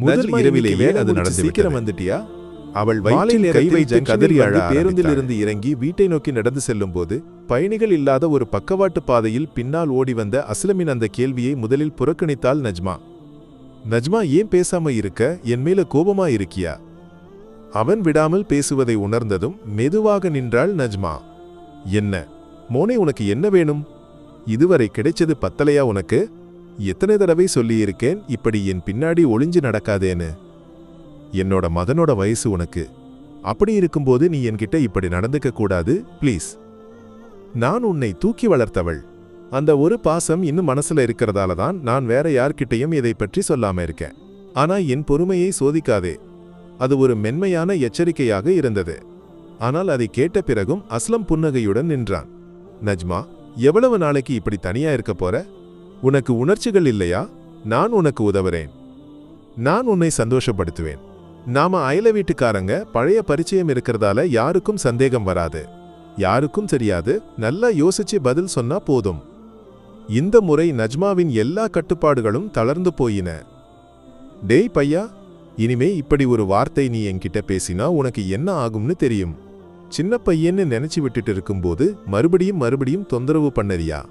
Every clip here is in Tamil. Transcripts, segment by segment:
முதல் இரவிலேயே அது நடந்து சீக்கிரம். வந்துட்டியா? அவள் வயிற்றில் கை வைத்து கதறி அழ பேருந்தில். இருந்து இறங்கி வீட்டை நோக்கி நடந்து செல்லும்போது பயணிகள் இல்லாத ஒரு பக்கவாட்டு பாதையில் பின்னால் ஓடி வந்த அஸ்லமின் அந்த கேள்வியை முதலில் புறக்கணித்தாள் நஜ்மா. நஜ்மா ஏன் பேசாம இருக்க? என் மேல கோபமா இருக்கியா? அவன் விடாமல் பேசுவதை உணர்ந்ததும் மெதுவாக நின்றாள் நஜ்மா. என்ன? மோனே உனக்கு என்ன வேணும்? இதுவரை கிடைச்சது பத்தலையா உனக்கு? எத்தனை தடவை சொல்லியிருக்கேன் இப்படி என் பின்னாடி ஒளிஞ்சு நடக்காதேன்னு. என்னோட மகனோட வயசு உனக்கு. அப்படி இருக்கும்போது நீ என்கிட்ட இப்படி நடந்துக்க கூடாது ப்ளீஸ் நான் உன்னை தூக்கி வளர்த்தவள். அந்த ஒரு பாசம் இன்னும் மனசுல இருக்கிறதால தான் நான் வேற யார்கிட்டயும் இதை பற்றி சொல்லாம இருக்கேன். ஆனா என் பொறுமையை சோதிக்காதே. அது ஒரு மென்மையான எச்சரிக்கையாக இருந்தது. ஆனால் அதை கேட்ட பிறகும் அஸ்லம் புன்னகையுடன் நின்றான். நஜ்மா எவ்வளவு நாளைக்கு இப்படி தனியா இருக்க போற? உனக்கு உணர்ச்சிகள் இல்லையா? நான் உனக்கு உதவுறேன். நான் உன்னை சந்தோஷப்படுத்துவேன். நாம அயல வீட்டுக்காரங்க பழைய பரிச்சயம் இருக்கிறதால யாருக்கும் சந்தேகம் வராது. யாருக்கும் தெரியாது. நல்லா யோசிச்சு பதில் சொன்னா போதும். இந்த முறை நஜ்மாவின் எல்லா கட்டுப்பாடுகளும் தளர்ந்து போயின. டேய் பையா இனிமே இப்படி ஒரு வார்த்தை நீ என்கிட்ட பேசினா உனக்கு என்ன ஆகும்னு தெரியும். சின்ன பையன்னு நினைச்சு விட்டுட்டு இருக்கும்போது மறுபடியும் மறுபடியும் தொந்தரவு பண்ணறியா?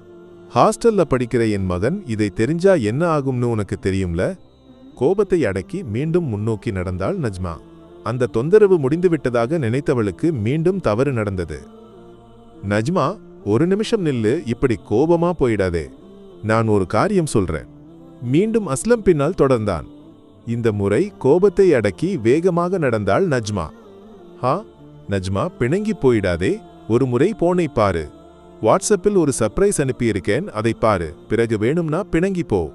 ஹாஸ்டல்ல படிக்கிற என் மகன் இதை தெரிஞ்சா என்ன ஆகும்னு உனக்கு தெரியும்ல? கோபத்தை அடக்கி மீண்டும் முன்னோக்கி நடந்தாள் நஜ்மா. அந்த தொந்தரவு முடிந்துவிட்டதாக நினைத்தவளுக்கு மீண்டும் தவறு நடந்தது. நஜ்மா ஒரு நிமிஷம் நில்லு இப்படி கோபமா போயிடாதே. நான் ஒரு காரியம் சொல்றேன். மீண்டும் அஸ்லம் பின்னால் தொடர்ந்தான். இந்த முறை கோபத்தை அடக்கி வேகமாக நடந்தாள் நஜ்மா. ஹா நஜ்மா பிணங்கி போயிடாதே. ஒரு முறை போனை பாரு. வாட்ஸ்அப்பில் ஒரு சர்ப்ரைஸ் அனுப்பியிருக்கேன் அதை பாரு. பிறகு வேணும்னா பிணங்கி போ.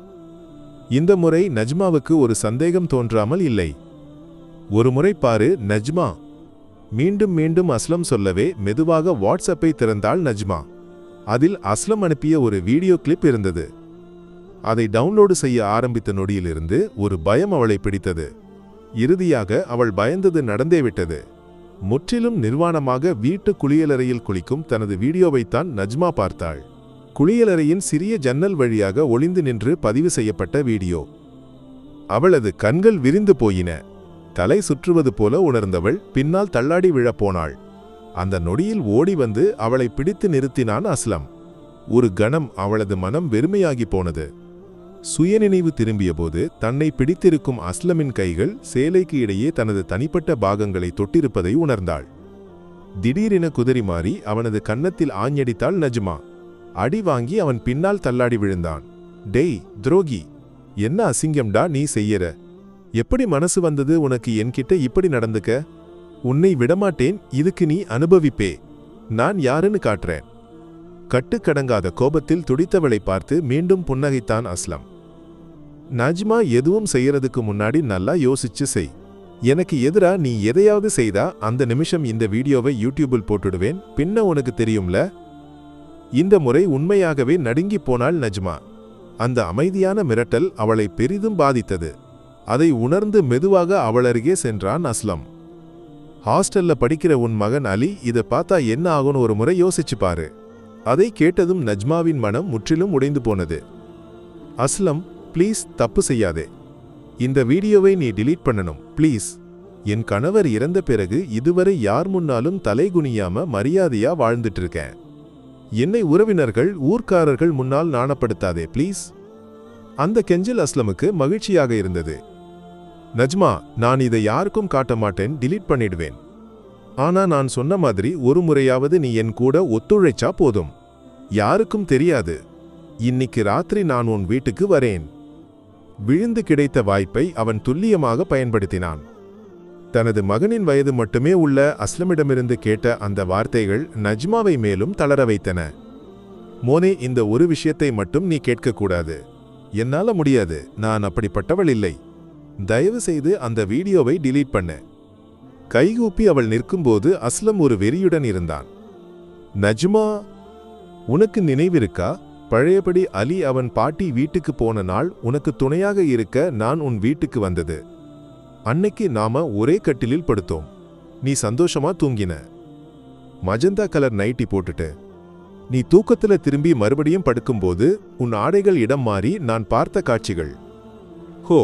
இந்த முறை நஜ்மாவுக்கு ஒரு சந்தேகம் தோன்றாமல் இல்லை. ஒரு முறை பாரு நஜ்மா. மீண்டும் மீண்டும் அஸ்லம் சொல்லவே மெதுவாக வாட்ஸ்அப்பை திறந்தாள் நஜ்மா. அதில் அஸ்லம் அனுப்பிய ஒரு வீடியோ கிளிப் இருந்தது. அதை டவுன்லோடு செய்ய ஆரம்பித்த நொடியிலிருந்து ஒரு பயம் அவளை பிடித்தது. இறுதியாக அவள் பயந்தது நடந்தே விட்டது. முற்றிலும் நிர்வாணமாக வீட்டு குளியலறையில் குளிக்கும் தனது வீடியோவைத்தான் நஜ்மா பார்த்தாள். குளியலறையின் சிறிய ஜன்னல் வழியாக ஒளிந்து நின்று பதிவு செய்யப்பட்ட வீடியோ. அவளது கண்கள் விரிந்து போயின. தலை சுற்றுவது போல உணர்ந்தவள் பின்னால் தள்ளாடி விழப்போனாள். அந்த நொடியில் ஓடி வந்து அவளை பிடித்து நிறுத்தினான் அஸ்லம். ஒரு கணம் அவளது மனம் வெறுமையாகி போனது. சுயநினைவு திரும்பியபோது தன்னை பிடித்திருக்கும் அஸ்லமின் கைகள் சேலைக்கு இடையே தனது தனிப்பட்ட பாகங்களை தொட்டிருப்பதை உணர்ந்தாள். திடீரென குதிரி மாறி அவனது கன்னத்தில் ஆഞ്ഞடித்தாள் நஜ்மா. அடி வாங்கி அவன் பின்னால் தள்ளாடி விழுந்தான். டேய் துரோகி என்ன அசிங்கம்டா நீ செய்யற? எப்படி மனசு வந்தது உனக்கு என்கிட்ட இப்படி நடந்துக்க? உன்னை விடமாட்டேன் இதுக்கு நீ அனுபவிப்பே. நான் யாருன்னு காட்டுறேன். கட்டுக்கடங்காத கோபத்தில் துடித்தவளை பார்த்து மீண்டும் புன்னகைத்தான் அஸ்லம். நஜ்மா எதுவும் செய்யறதுக்கு முன்னாடி நல்லா யோசிச்சு செய். எனக்கு எதிரா நீ எதையாவது செய்தா அந்த நிமிஷம் இந்த வீடியோவை யூடியூபில் போட்டுடுவேன். பின்ன உனக்கு தெரியும்ல? இந்த முறை உண்மையாகவே நடுங்கி போனாள் நஜ்மா. அந்த அமைதியான மிரட்டல் அவளை பெரிதும் பாதித்தது. அதை உணர்ந்து மெதுவாக அவளருகே சென்றான் அஸ்லம். ஹாஸ்டல்ல படிக்கிற உன் மகன் அலி இதை பார்த்தா என்ன ஆகும்னு ஒரு முறை யோசிச்சு பாரு. அதை கேட்டதும் நஜ்மாவின் மனம் முற்றிலும் உடைந்து போனது. அஸ்லம் ப்ளீஸ் தப்பு செய்யாதே. இந்த வீடியோவை நீ டிலீட் பண்ணணும். ப்ளீஸ் என் கணவர் இறந்த பிறகு இதுவரை யார் முன்னாலும் தலைகுனியாம மரியாதையா வாழ்ந்துட்டு இருக்கேன் என்னை உறவினர்கள் ஊர்க்காரர்கள் முன்னால் நாணப்படுத்தாதே ப்ளீஸ் அந்த கெஞ்சில் அஸ்லமுக்கு மகிழ்ச்சியாக இருந்தது. நஜ்மா நான் இதை யாருக்கும் காட்ட மாட்டேன் டிலீட் பண்ணிடுவேன். ஆனா நான் சொன்ன மாதிரி ஒரு முறையாவது நீ என் கூட ஒத்துழைச்சா போதும். யாருக்கும் தெரியாது. இன்னைக்கு ராத்திரி நான் உன் வீட்டுக்கு வரேன். விழுந்து கிடைத்த வாய்ப்பை அவன் துல்லியமாக பயன்படுத்தினான். தனது மகனின் வயது மட்டுமே உள்ள அஸ்லமிடமிருந்து கேட்ட அந்த வார்த்தைகள் நஜ்மாவை மேலும் தளர வைத்தன. மோனே இந்த ஒரு விஷயத்தை மட்டும் நீ கேட்கக்கூடாது. என்னால முடியாது. நான் அப்படிப்பட்டவள் இல்லை. தயவு செய்து அந்த வீடியோவை டிலீட் பண்ணு. கைகூப்பி அவள் நிற்கும்போது அஸ்லம் ஒரு வெறியுடன் இருந்தான். நஜ்மா உனக்கு நினைவிருக்கா? பழையபடி அலி அவன் பாட்டி வீட்டுக்கு போன நாள் உனக்கு துணையாக இருக்க நான் உன் வீட்டுக்கு வந்தது. அன்னைக்கு நாம ஒரே கட்டிலில் படுத்தோம். நீ சந்தோஷமா தூங்கின. மஜந்தா கலர் நைட்டி போட்டுட்டு நீ தூக்கத்துல திரும்பி மறுபடியும் படுக்கும்போது உன் ஆடைகள் இடம் மாறி நான் பார்த்த காட்சிகள். ஹோ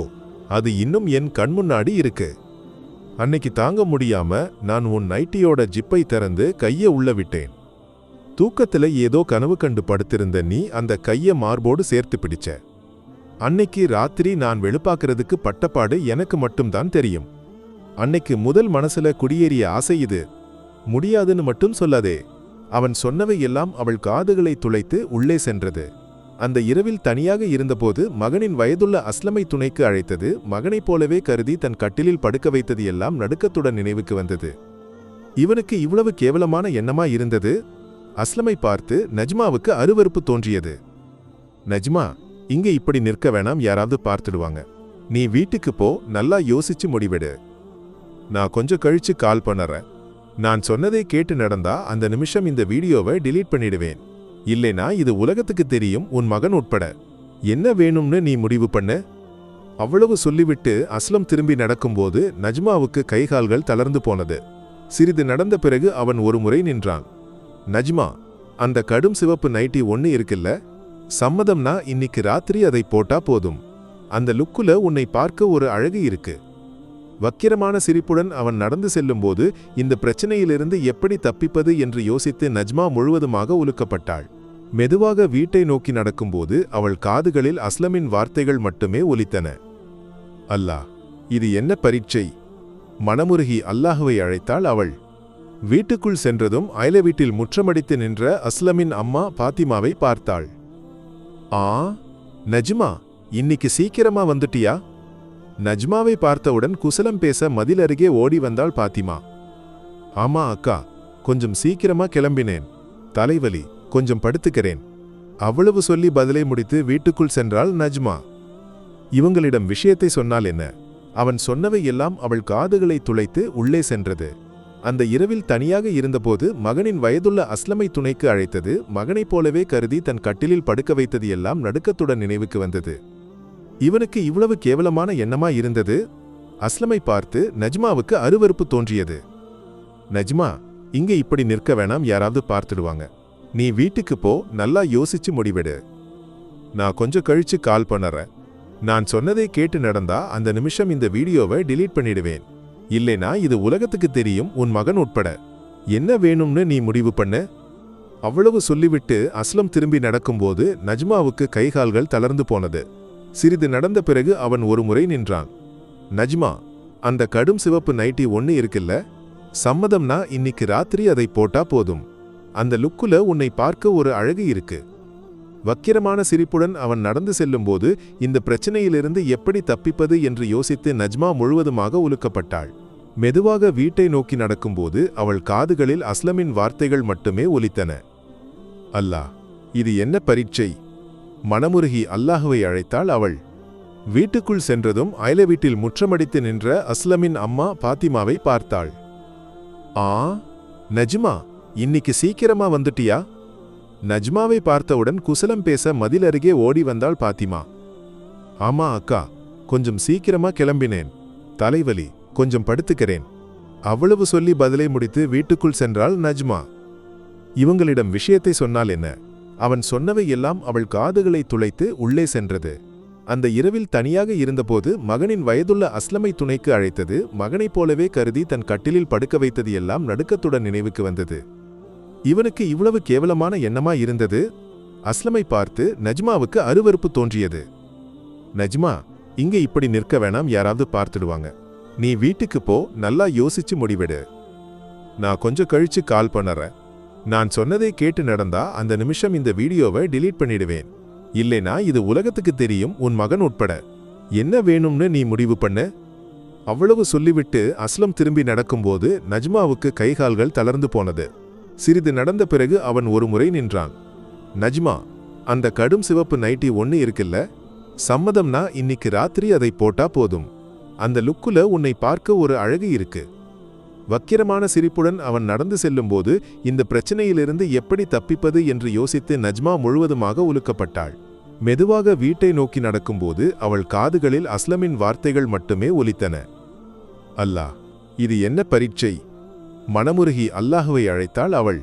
அது இன்னும் என் கண் முன்னாடி இருக்கு. அன்னைக்கு தாங்க முடியாம நான் உன் நைட்டியோட ஜிப்பை திறந்து கையை உள்ள விட்டேன். தூக்கத்துல ஏதோ கனவு கண்டு படுத்திருந்த நீ அந்த கைய மார்போடு சேர்த்து பிடிச்ச. அன்னைக்கு ராத்திரி நான் வெளுப்பாக்குறதுக்கு பட்டப்பாடு எனக்கு மட்டும்தான் தெரியும். அன்னைக்கு முதல் மனசுல குடியேறிய ஆசை இது. முடியாதுன்னு மட்டும் சொல்லாதே. அவன் சொன்னவை எல்லாம் அவள் காதுகளை துளைத்து உள்ளே சென்றது. அந்த இரவில் தனியாக இருந்தபோது மகனின் வயதுள்ள அஸ்லமை துணைக்கு அழைத்தது மகனைப் போலவே கருதி தன் கட்டிலில் படுக்க வைத்தது எல்லாம் நடுக்கத்துடன் நினைவுக்கு வந்தது. இவனுக்கு இவ்வளவு கேவலமான எண்ணமா இருந்தது? அஸ்லமை பார்த்து நஜ்மாவுக்கு அருவருப்பு தோன்றியது. நஜ்மா இங்க இப்படி நிற்க வேணாம் யாராவது பார்த்துடுவாங்க. நீ வீட்டுக்கு போ நல்லா யோசிச்சு முடிவெடு. நான் கொஞ்சம் கழிச்சு கால் பண்ணுறேன். நான் சொன்னதை கேட்டு நடந்தா அந்த நிமிஷம் இந்த வீடியோவை டிலீட் பண்ணிடுவேன். இல்லைனா இது உலகத்துக்கு தெரியும் உன் மகன் உட்பட. என்ன வேணும்னு நீ முடிவு பண்ணு. அவ்வளவு சொல்லிவிட்டு அஸ்லம் திரும்பி நடக்கும்போது நஜ்மாவுக்கு கைகால்கள் தளர்ந்து போனது. சிறிது நடந்த பிறகு அவன் ஒரு முறை நின்றான். நஜ்மா அந்த கடும் சிவப்பு நைட்டி ஒன்று இருக்குல்ல? சம்மதம்னா இன்னைக்கு ராத்திரி அதை போட்டா போதும். அந்த லுக்குல உன்னை பார்க்க ஒரு அழகு இருக்கு. வக்கிரமான சிரிப்புடன் அவன் நடந்து செல்லும்போது இந்த பிரச்சனையிலிருந்து எப்படி தப்பிப்பது என்று யோசித்து நஜ்மா முழுவதுமாக உலுக்கப்பட்டாள். மெதுவாக வீட்டை நோக்கி நடக்கும்போது அவள் காதுகளில் அஸ்லமின் வார்த்தைகள் மட்டுமே ஒலித்தன. அல்லாஹ் இது என்ன பரீட்சை? மனமுருகி அல்லாஹுவை அழைத்தாள் அவள். வீட்டுக்குள் சென்றதும் அயல வீட்டில் முற்றமடித்து நின்ற அஸ்லமின் அம்மா பாத்திமாவை பார்த்தாள். ஆ நஜ்மா இன்னைக்கு சீக்கிரமா வந்துட்டியா? நஜ்மாவை பார்த்தவுடன் குசலம் பேச மதில் அருகே ஓடி வந்தாள் பாத்திமா. ஆமா அக்கா கொஞ்சம் சீக்கிரமா கிளம்பினேன். தலைவலி கொஞ்சம் படுத்துக்கிறேன். அவ்வளவு சொல்லி பதிலை முடித்து வீட்டுக்குள் சென்றாள் நஜ்மா. இவங்களிடம் விஷயத்தை சொன்னால் என்ன? அவன் சொன்னவை எல்லாம் அவள் காதுகளை துளைத்து உள்ளே சென்றது. அந்த இரவில் தனியாக இருந்தபோது மகனின் வயதுள்ள அஸ்லமை துணைக்கு அழைத்தது மகனைப் போலவே கருதி தன் கட்டிலில் படுக்க வைத்தது எல்லாம் நடுக்கத்துடன் நினைவுக்கு வந்தது. இவனுக்கு இவ்வளவு கேவலமான எண்ணமா இருந்தது? அஸ்லமை பார்த்து நஜ்மாவுக்கு அருவருப்பு தோன்றியது. நஜ்மா இங்க இப்படி நிற்க வேணாம் யாராவது பார்த்துடுவாங்க. நீ வீட்டுக்கு போ நல்லா யோசிச்சு முடிவெடு. நான் கொஞ்சம் கழிச்சு கால் பண்ணுறேன். நான் சொன்னதை கேட்டு நடந்தா அந்த நிமிஷம் இந்த வீடியோவை டிலீட் பண்ணிடுவேன். இல்லைனா இது உலகத்துக்கு தெரியும் உன் மகன் உட்பட. என்ன வேணும்னு நீ முடிவு பண்ண. அவ்வளவு சொல்லிவிட்டு அஸ்லம் திரும்பி நடக்கும்போது நஜ்மாவுக்கு கைகால்கள் தளர்ந்து போனது. சிறிது நடந்த பிறகு அவன் ஒரு முறை நின்றான். நஜ்மா அந்த கடும் சிவப்பு நைட்டி ஒன்னு இருக்குல்ல? சம்மதம்னா இன்னைக்கு ராத்திரி அதை போட்டா போதும். அந்த லுக்குல உன்னை பார்க்க ஒரு அழகு இருக்கு. வக்கிரமான சிரிப்புடன் அவன் நடந்து செல்லும்போது இந்த பிரச்சனையிலிருந்து எப்படி தப்பிப்பது என்று யோசித்து நஜ்மா முழுவதுமாக உலுக்கப்பட்டாள். மெதுவாக வீட்டை நோக்கி நடக்கும்போது அவள் காதுகளில் அஸ்லமின் வார்த்தைகள் மட்டுமே ஒலித்தன. அல்லாஹ் இது என்ன பரீட்சை? மனமுருகி அல்லாஹுவை அழைத்தாள் அவள். வீட்டுக்குள் சென்றதும் அயல வீட்டில் முற்றமடித்து நின்ற அஸ்லமின் அம்மா பாத்திமாவை பார்த்தாள். ஆ நஜ்மா இன்னைக்கு சீக்கிரமா வந்துட்டியா? நஜ்மாவை பார்த்தவுடன் குசலம் பேச மதில் அருகே ஓடி வந்தாள் பாத்திமா. ஆமா அக்கா கொஞ்சம் சீக்கிரமா கிளம்பினேன். தலைவலி கொஞ்சம் படுத்துக்கிறேன். அவ்வளவு சொல்லி பதிலை முடித்து வீட்டுக்குள் சென்றாள் நஜ்மா. இவங்களிடம் விஷயத்தை சொன்னால் என்ன? அவன் சொன்னவை எல்லாம் அவள் காதுகளை துளைத்து உள்ளே சென்றது. அந்த இரவில் தனியாக இருந்தபோது மகனின் வயதுள்ள அஸ்லமை துணைக்கு அழைத்தது மகனைப் போலவே கருதி தன் கட்டிலில் படுக்க வைத்தது எல்லாம் நடுக்கத்துடன் நினைவுக்கு வந்தது. இவனுக்கு இவ்வளவு கேவலமான எண்ணமா இருந்தது? அஸ்லமை பார்த்து நஜ்மாவுக்கு அருவருப்பு தோன்றியது. நஜ்மா இங்க இப்படி நிற்க வேணாம் யாராவது பார்த்துடுவாங்க. நீ வீட்டுக்கு போ நல்லா யோசிச்சு முடிவெடு. நான் கொஞ்சம் கழிச்சு கால் பண்ணறேன். நான் சொன்னதை கேட்டு நடந்தா அந்த நிமிஷம் இந்த வீடியோவை டிலீட் பண்ணிடுவேன். இல்லைனா இது உலகத்துக்கு தெரியும் உன் மகன் உட்பட. என்ன வேணும்னு நீ முடிவு பண்ணு. அவ்வளவு சொல்லிவிட்டு அஸ்லம் திரும்பி நடக்கும்போது நஜ்மாவுக்கு கைகால்கள் தளர்ந்து போனது. சிறிது நடந்த பிறகு அவன் ஒரு முறை நின்றான். நஜ்மா அந்த கடும் சிவப்பு நைட்டி ஒன்னு இருக்குல்ல? சம்மதம்னா இன்னைக்கு ராத்திரி அதை போட்டா போதும். அந்த லுக்குல உன்னை பார்க்க ஒரு அழகு இருக்கு. வக்கிரமான சிரிப்புடன் அவன் நடந்து செல்லும்போது இந்த பிரச்சனையிலிருந்து எப்படி தப்பிப்பது என்று யோசித்து நஜ்மா முழுவதுமாக உலுக்கப்பட்டாள் மெதுவாக வீட்டை நோக்கி நடக்கும்போது அவள் காதுகளில் அஸ்லமின் வார்த்தைகள் மட்டுமே ஒலித்தன. அல்லாஹ் இது என்ன பரீட்சை? மனமுருகி அல்லாஹுவை அழைத்தாள் அவள்.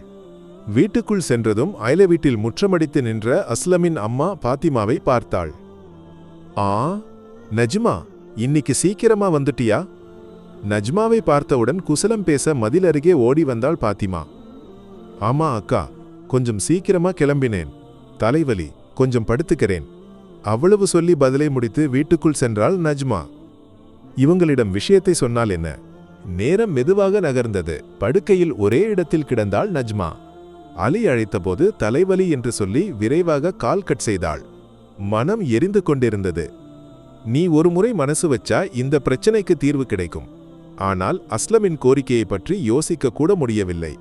வீட்டுக்குள் சென்றதும் அயல வீட்டில் முற்றமடித்து நின்ற அஸ்லமின் அம்மா பாத்திமாவை பார்த்தாள். ஆ நஜ்மா இன்னைக்கு சீக்கிரமா வந்துட்டியா? நஜ்மாவை பார்த்தவுடன் குசலம் பேச மதில் அருகே ஓடி வந்தாள் பாத்திமா. ஆமா அக்கா கொஞ்சம் சீக்கிரமா கிளம்பினேன். தலைவலி கொஞ்சம் படுத்துக்கிறேன். அவ்வளவு சொல்லி பதிலை முடித்து வீட்டுக்குள் சென்றாள் நஜ்மா. இவங்களிடம் விஷயத்தை சொன்னால் என்ன? நேரம் மெதுவாக நகர்ந்தது. படுக்கையில் ஒரே இடத்தில் கிடந்தாள் நஜ்மா. அலி அழைத்தபோது தலைவலி என்று சொல்லி விரைவாக கால் கட் செய்தாள். மனம் எரிந்து கொண்டிருந்தது. நீ ஒருமுறை மனசு வச்சா இந்த பிரச்சனைக்கு தீர்வு கிடைக்கும். ஆனால் அஸ்லமின் கோரிக்கையை பற்றி யோசிக்க கூட முடியவில்லை.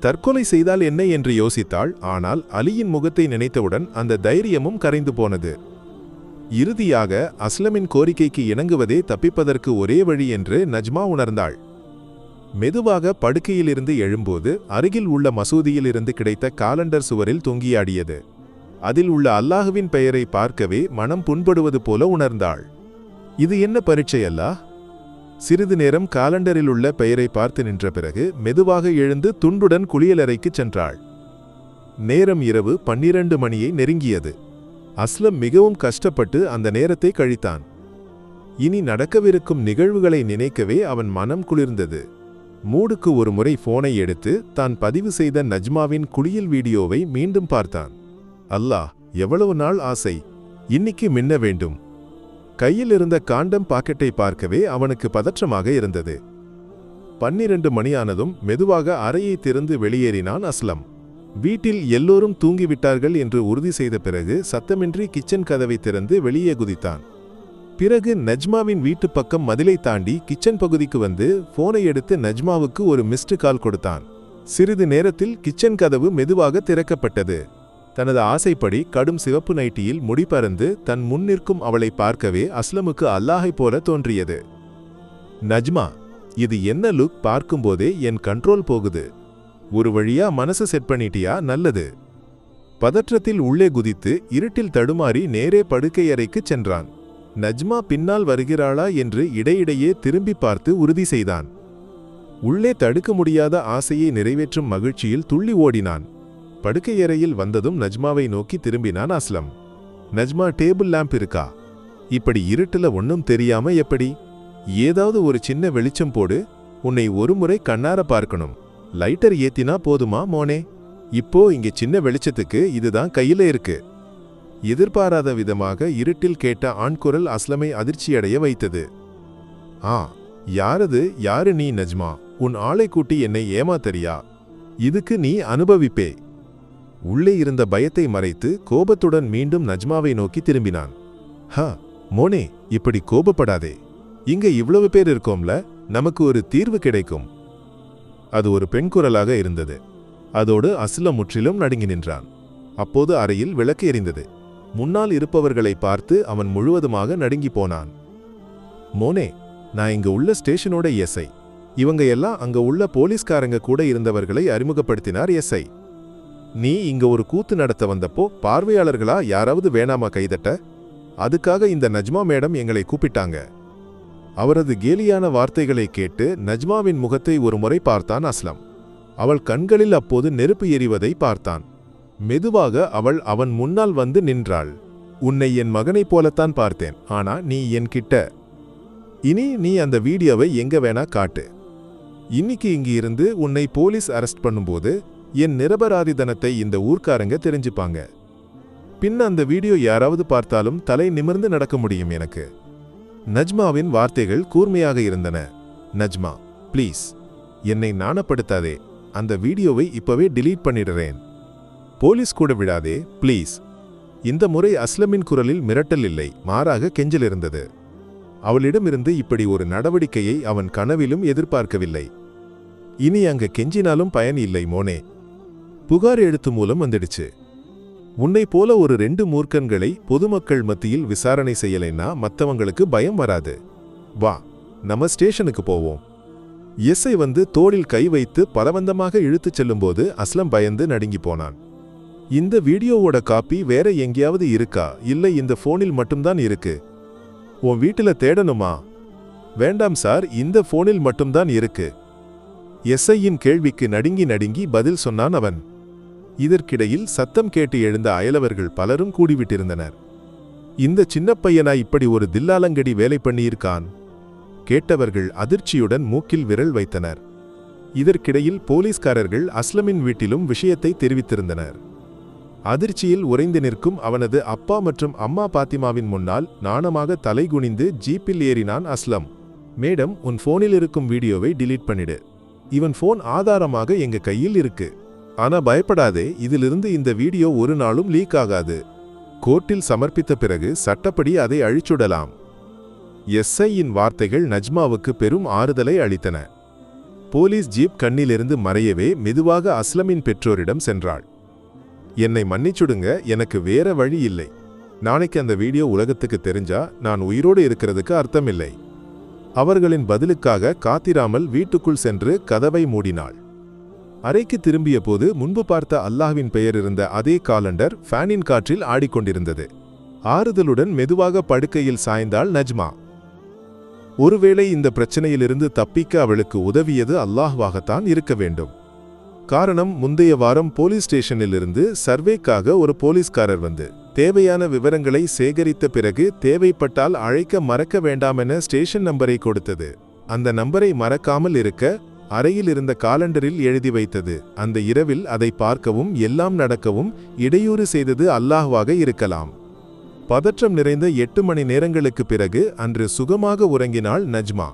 தற்கொலை செய்தால் என்ன என்று யோசித்தாள் ஆனால் அலியின் முகத்தை நினைத்தவுடன் அந்த தைரியமும் கரைந்து போனது. இறுதியாக அஸ்லமின் கோரிக்கைக்கு இணங்குவதே தப்பிப்பதற்கு ஒரே வழி என்று நஜ்மா உணர்ந்தாள். மெதுவாக படுக்கையிலிருந்து எழும்போது அருகில் உள்ள மசூதியிலிருந்து கிடைத்த காலண்டர் சுவரில் தொங்கியாடியது. அதில் உள்ள அல்லாஹுவின் பெயரை பார்க்கவே மனம் புண்படுவது போல உணர்ந்தாள். இது என்ன பரீட்சை அல்லா? சிறிது நேரம் காலண்டரில் உள்ள பெயரை பார்த்து நின்ற பிறகு மெதுவாக எழுந்து துண்டுடன் குளியலறைக்குச் சென்றாள். நேரம் இரவு பன்னிரண்டு மணியை நெருங்கியது. அஸ்லம் மிகவும் கஷ்டப்பட்டு அந்த நேரத்தை கழித்தான். இனி நடக்கவிருக்கும் நிகழ்வுகளை நினைக்கவே அவன் மனம் குளிர்ந்தது. மூடுக்கு ஒரு முறை போனை எடுத்து தான் பதிவு செய்த நஜ்மாவின் குளியல் வீடியோவை மீண்டும் பார்த்தான். அல்லாஹ் எவ்வளவு நாள் ஆசை? இன்னைக்கு மின்ன வேண்டும். கையில் இருந்த காண்டம் பாக்கெட்டை பார்க்கவே அவனுக்கு பதற்றமாக இருந்தது. பன்னிரண்டு மணியானதும் மெதுவாக அறையை திறந்து வெளியேறினான் அஸ்லம். வீட்டில் எல்லோரும் தூங்கிவிட்டார்கள் என்று உறுதி செய்த பிறகு சத்தமின்றி கிச்சன் கதவை திறந்து வெளியே குதித்தான். பிறகு நஜ்மாவின் வீட்டு பக்கம் மதிலை தாண்டி கிச்சன் பகுதிக்கு வந்து போனை எடுத்து நஜ்மாவுக்கு ஒரு மிஸ்டு கால் கொடுத்தான். சிறிது நேரத்தில் கிச்சன் கதவு மெதுவாக திறக்கப்பட்டது. தனது ஆசைப்படி கடும் சிவப்பு நைட்டியில் முடிபறந்து தன் முன் நிற்கும் அவளை பார்க்கவே அஸ்லமுக்கு அல்லாஹைப் போல தோன்றியது. நஜ்மா இது என்ன லுக்? பார்க்கும்போதே என் கண்ட்ரோல் போகுது. ஒரு வழியா மனசு செட் பண்ணிட்டியா? நல்லது. பதற்றத்தில் உள்ளே குதித்து இருட்டில் தடுமாறி நேரே படுக்கையறைக்கு சென்றான். நஜ்மா பின்னால் வருகிறாளா? என்று இடையிடையே திரும்பி பார்த்து உறுதி செய்தான். உள்ளே தடுக்க முடியாத ஆசையை நிறைவேற்றும் மகிழ்ச்சியில் துள்ளி ஓடினான். படுக்கையறையில் வந்ததும் நஜ்மாவை நோக்கி திரும்பினான் அஸ்லம். நஜ்மா டேபிள் லேம்ப் இருக்கா? இப்படி இருட்டுல ஒன்னும் தெரியாம எப்படி? ஏதாவது ஒரு சின்ன வெளிச்சம் போடு. உன்னை ஒருமுறை கண்ணார பார்க்கணும். லைட்டர் ஏத்தினா போதுமா மோனே? இப்போ இங்க சின்ன வெளிச்சத்துக்கு இதுதான் கையில இருக்கு. எதிர்பாராத விதமாக இருட்டில் கேட்ட ஆண்குரல் அஸ்லமை அதிர்ச்சியடைய வைத்தது. ஆ யாரது? யாரு நீ நஜ்மா? உன் ஆளை கூட்டி என்னை ஏமாத்தறியா? இதுக்கு நீ அனுபவிப்பே. உள்ளே இருந்த பயத்தை மறைத்து கோபத்துடன் மீண்டும் நஜ்மாவை நோக்கி திரும்பினான். ஹ மோனே இப்படி கோபப்படாதே. இங்க இவ்வளவு பேர் இருக்கோம்ல நமக்கு ஒரு தீர்வு கிடைக்கும். அது ஒரு பெண் குரலாக இருந்தது. அதோடு அசில முற்றிலும் நடுங்கி நின்றான். அப்போது அறையில் விளக்கு எரிந்தது. முன்னால் இருப்பவர்களை பார்த்து அவன் முழுவதுமாக நடுங்கி போனான். மோனே நான் இங்க உள்ள ஸ்டேஷனோட எஸ்ஐ. இவங்க எல்லாம் அங்க உள்ள போலீஸ்காரங்க கூட இருந்தவர்களை அறிமுகப்படுத்தினார் எஸ்ஐ. நீ இங்க ஒரு கூத்து நடத்த வந்தப்போ பார்வையாளர்களா யாராவது வேணாமா கைதட்ட? அதுக்காக இந்த நஜ்மா மேடம் எங்களை கூப்பிட்டாங்க. அவரது கேலியான வார்த்தைகளை கேட்டு நஜ்மாவின் முகத்தை ஒரு முறை பார்த்தான் அஸ்லம். அவள் கண்களில் அப்போது நெருப்பு எறிவதை பார்த்தான். மெதுவாக அவள் அவன் முன்னால் வந்து நின்றாள். உன்னை என் மகனைப் போலத்தான் பார்த்தேன். ஆனா நீ என்கிட்ட. இனி நீ அந்த வீடியோவை எங்க வேணா காட்டு. இன்னைக்கு இங்கிருந்து உன்னை போலீஸ் அரெஸ்ட் பண்ணும்போது என் நிரபராதிதனத்தை இந்த ஊர்க்காரங்க தெரிஞ்சுப்பாங்க. பின் அந்த வீடியோ யாராவது பார்த்தாலும் தலை நிமிர்ந்து நடக்க முடியும் எனக்கு. நஜ்மாவின் வார்த்தைகள் கூர்மையாக இருந்தன. நஜ்மா ப்ளீஸ் என்னை நாணப்படுத்தாதே. அந்த வீடியோவை இப்பவே டிலீட் பண்ணிடுறேன். போலீஸ் கூட விடாதே ப்ளீஸ். இந்த முறை அஸ்லமின் குரலில் மிரட்டல் இல்லை மாறாக கெஞ்சல் இருந்தது. அவளிடமிருந்து இப்படி ஒரு நடவடிக்கையை அவன் கனவிலும் எதிர்பார்க்கவில்லை. இனி அங்கு கெஞ்சினாலும் பயன் இல்லை மோனே. புகார் எழுத்து மூலம் வந்துடுச்சு. உன்னை போல ஒரு ரெண்டு மூர்க்கன்களை பொதுமக்கள் மத்தியில் விசாரணை செய்யலைன்னா மத்தவங்களுக்கு பயம் வராது. வா நம்ம ஸ்டேஷனுக்கு போவோம். எஸ்ஐ வந்து தோளில் கை வைத்து பலவந்தமாக இழுத்துச் செல்லும்போது அஸ்லம் பயந்து நடுங்கி போனான். இந்த வீடியோவோட காப்பி வேற எங்கேயாவது இருக்கா? இல்லை இந்த ஃபோனில் மட்டும்தான் இருக்கு. உன் வீட்டுல தேடணுமா? வேண்டாம் சார் இந்த ஃபோனில் மட்டும்தான் இருக்கு. எஸ்ஐயின் கேள்விக்கு நடுங்கி நடுங்கி பதில் சொன்னான் அவன். இதற்கிடையில் சத்தம் கேட்டு எழுந்த அயலவர்கள் பலரும் கூடிவிட்டிருந்தனர். இந்த சின்ன பையனா இப்படி ஒரு தில்லாலங்கடி வேலை பண்ணியிருக்கான்? கேட்டவர்கள் அதிர்ச்சியுடன் மூக்கில் விரல் வைத்தனர். இதற்கிடையில் போலீஸ்காரர்கள் அஸ்லமின் வீட்டிலும் விஷயத்தை தெரிவித்திருந்தனர். அதிர்ச்சியில் உறைந்து நிற்கும் அவனது அப்பா மற்றும் அம்மா பாத்திமாவின் முன்னால் நாணமாக தலைகுனிந்து ஜீப்பில் ஏறினான் அஸ்லம். மேடம் உன் போனில் இருக்கும் வீடியோவை டிலீட் பண்ணிடு. இவன் போன் ஆதாரமாக எங்க கையில் இருக்கு. ஆனா பயப்படாதே இதிலிருந்து இந்த வீடியோ ஒரு நாளும் லீக் ஆகாது. கோர்ட்டில் சமர்ப்பித்த பிறகு சட்டப்படி அதை அழிச்சுடலாம். எஸ்ஐயின் வார்த்தைகள் நஜ்மாவுக்கு பெரும் ஆறுதலை அளித்தன. போலீஸ் ஜீப் கண்ணிலிருந்து மறையவே மெதுவாக அஸ்லமின் பெற்றோரிடம் சென்றாள். என்னை மன்னிச்சுடுங்க எனக்கு வேற வழி இல்லை. நாளைக்கு அந்த வீடியோ உலகத்துக்கு தெரிஞ்சா நான் உயிரோடு இருக்கிறதுக்கு அர்த்தமில்லை. அவர்களின் பதிலுக்காக காத்திராமல் வீட்டுக்குள் சென்று கதவை மூடினாள். அறைக்கு திரும்பிய போது முன்பு பார்த்த அல்லாஹ்வின் பெயர் இருந்த அதே காலண்டர் ஃபேனின் காற்றில் ஆடிக்கொண்டிருந்தது. ஆறுதலுடன் மெதுவாக படுக்கையில் சாய்ந்தாள் நஜ்மா. ஒருவேளை இந்த பிரச்சனையிலிருந்து தப்பிக்க அவளுக்கு உதவியது அல்லாஹ்வாகத்தான் இருக்க வேண்டும். காரணம் முந்தைய வாரம் போலீஸ் ஸ்டேஷனிலிருந்து சர்வேக்காக ஒரு போலீஸ்காரர் வந்து தேவையான விவரங்களை சேகரித்த பிறகு தேவைப்பட்டால் அழைக்க மறக்க வேண்டாமென ஸ்டேஷன் நம்பரை கொடுத்தது. அந்த நம்பரை மறக்காமல் இருக்க அறையில் இருந்த காலண்டரில் எழுதி வைத்தது. அந்த இரவில் அதை பார்க்கவும் எல்லாம் நடக்கவும் இடையூறு செய்தது அல்லாஹ்வாக இருக்கலாம். பதற்றம் நிறைந்த எட்டு மணி நேரங்களுக்குப் பிறகு அன்று சுகமாக உறங்கினாள் நஜ்மா.